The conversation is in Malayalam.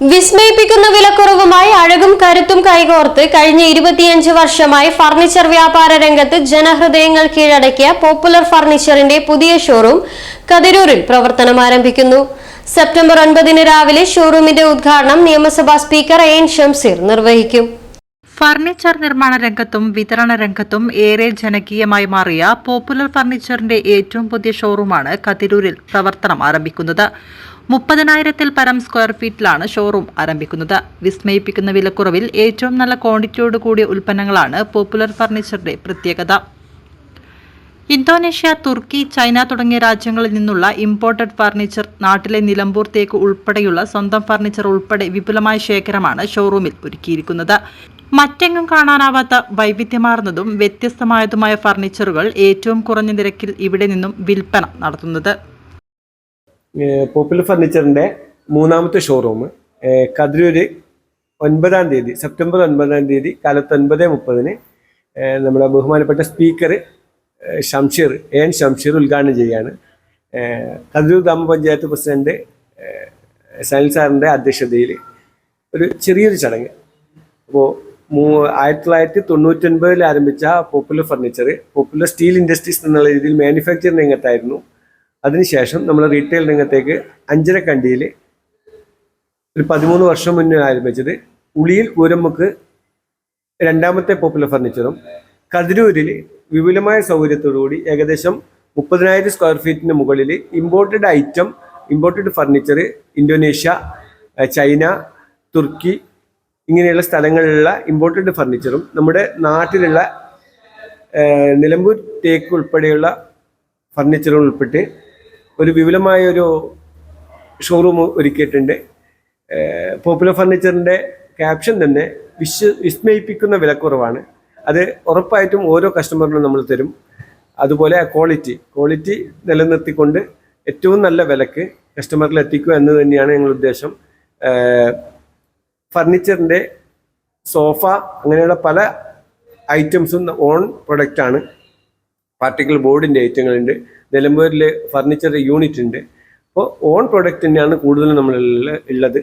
വിസ്മയിപ്പിക്കുന്ന വിലക്കുറവുമായി അഴകും കരുത്തും കൈകോർത്ത് കഴിഞ്ഞ ഇരുപത്തിയഞ്ച് വർഷമായി ഫർണിച്ചർ വ്യാപാര രംഗത്ത് ജനഹൃദയങ്ങൾ കീഴടക്കിയ പോപ്പുലർ ഫർണിച്ചറിന്റെ പുതിയ ഷോറൂം കതിരൂരിൽ പ്രവർത്തനം ആരംഭിക്കുന്നു. സെപ്റ്റംബർ ഒൻപതിന് രാവിലെ ഷോറൂമിന്റെ ഉദ്ഘാടനം നിയമസഭാ സ്പീക്കർ എൻ ഷംസീർ നിർവഹിക്കും. ഫർണിച്ചർ നിർമ്മാണ രംഗത്തും വിതരണ രംഗത്തും ഏറെ ജനകീയമായി മാറിയ പോപ്പുലർ ഫർണിച്ചറിന്റെ ഏറ്റവും പുതിയ ഷോറൂമാണ് കതിരൂരിൽ പ്രവർത്തനം ആരംഭിക്കുന്നത്. മുപ്പതിനായിരത്തിൽ പരം സ്ക്വയർ ഫീറ്റിലാണ് ഷോറൂം ആരംഭിക്കുന്നത്. വിസ്മയിപ്പിക്കുന്ന വിലക്കുറവിൽ ഏറ്റവും നല്ല ക്വാണ്ടിറ്റിയോട് കൂടിയ ഉൽപ്പന്നങ്ങളാണ് പോപ്പുലർ ഫർണിച്ചറുടെ പ്രത്യേകത. ഇന്തോനേഷ്യ തുർക്കി ചൈന തുടങ്ങിയ രാജ്യങ്ങളിൽ നിന്നുള്ള ഇമ്പോർട്ടഡ് ഫർണിച്ചർ നാട്ടിലെ നിലമ്പൂർ തേക്ക് ഉൾപ്പെടെയുള്ള സ്വന്തം ഫർണിച്ചർ ഉൾപ്പെടെ വിപുലമായ ശേഖരമാണ് ഷോറൂമിൽ ഒരുക്കിയിരിക്കുന്നത്. മറ്റെങ്ങും കാണാനാവാത്ത വൈവിധ്യമാർന്നതും വ്യത്യസ്തമായതുമായ ഫർണിച്ചറുകൾ ഏറ്റവും കുറഞ്ഞ നിരക്കിൽ ഇവിടെ നിന്നും വിൽപ്പന നടത്തുന്നത്. പോപ്പുലർ ഫർണിച്ചറിന്റെ മൂന്നാമത്തെ ഷോറൂം കതിരൂര് ഒൻപതാം തീയതി സെപ്റ്റംബർ ഒൻപതാം തീയതി കാലത്ത് ഒൻപത് മുപ്പതിന് നമ്മുടെ ബഹുമാനപ്പെട്ട സ്പീക്കർ ഷംഷീർ എൻ ഷംഷീർ ഉദ്ഘാടനം ചെയ്യുകയാണ്. കതിരൂർ ഗ്രാമപഞ്ചായത്ത് പ്രസിഡന്റ് സനിൽ സാറിന്റെ അധ്യക്ഷതയിൽ ഒരു ചെറിയൊരു ചടങ്ങ്. അപ്പോൾ മൂ ആയിരത്തി തൊള്ളായിരത്തി തൊണ്ണൂറ്റൊൻപതിൽ ആരംഭിച്ച popular furniture popular steel industries എന്നുള്ള രീതിയിൽ മാനുഫാക്ചറിംഗ് രംഗത്തായിരുന്നു. അതിനുശേഷം നമ്മൾ റീറ്റെയിൽ രംഗത്തേക്ക് അഞ്ചരക്കണ്ടിയിൽ ഒരു പതിമൂന്ന് വർഷം മുന്നേ ആരംഭിച്ചത് ഉളിയിൽ കൂരമ്മുക്ക് രണ്ടാമത്തെ പോപ്പുലർ ഫർണിച്ചറും കതിരൂരിൽ വിപുലമായ സൗകര്യത്തോടുകൂടി ഏകദേശം മുപ്പതിനായിരം സ്ക്വയർ ഫീറ്റിന് മുകളിൽ imported item imported furniture Indonesia China തുർക്കി ഇങ്ങനെയുള്ള സ്ഥലങ്ങളിലുള്ള ഇമ്പോർട്ടഡ് ഫർണിച്ചറും നമ്മുടെ നാട്ടിലുള്ള നിലമ്പൂർ തേക്ക് ഉൾപ്പെടെയുള്ള ഫർണിച്ചറുകൾ ഉൾപ്പെട്ട് ഒരു വിപുലമായ ഒരു ഷോറൂം ഒരുക്കിയിട്ടുണ്ട്. പോപ്പുലർ ഫർണിച്ചറിന്റെ ക്യാപ്ഷൻ തന്നെ വിശ്വ വിസ്മയിപ്പിക്കുന്ന വിലക്കുറവാണ്. അത് ഉറപ്പായിട്ടും ഓരോ കസ്റ്റമറിനും നമ്മൾ തരും. അതുപോലെ ക്വാളിറ്റി ക്വാളിറ്റി നിലനിർത്തിക്കൊണ്ട് ഏറ്റവും നല്ല വിലക്ക് കസ്റ്റമറിൽ എത്തിക്കുക എന്ന് തന്നെയാണ് ഞങ്ങളുടെ ഉദ്ദേശം. ഫർണിച്ചറിന്റെ സോഫ അങ്ങനെയുള്ള പല ഐറ്റംസും ഓൺ പ്രൊഡക്റ്റാണ് പാർട്ടിക്കിൾ ബോർഡിന്റെ ഐറ്റങ്ങളുണ്ട്. നിലമ്പൂരിൽ ഫർണിച്ചർ യൂണിറ്റ് ഉണ്ട്. അപ്പോൾ ഓൺ പ്രൊഡക്റ്റ് തന്നെയാണ് കൂടുതലും നമ്മളിൽ ഉള്ളത്.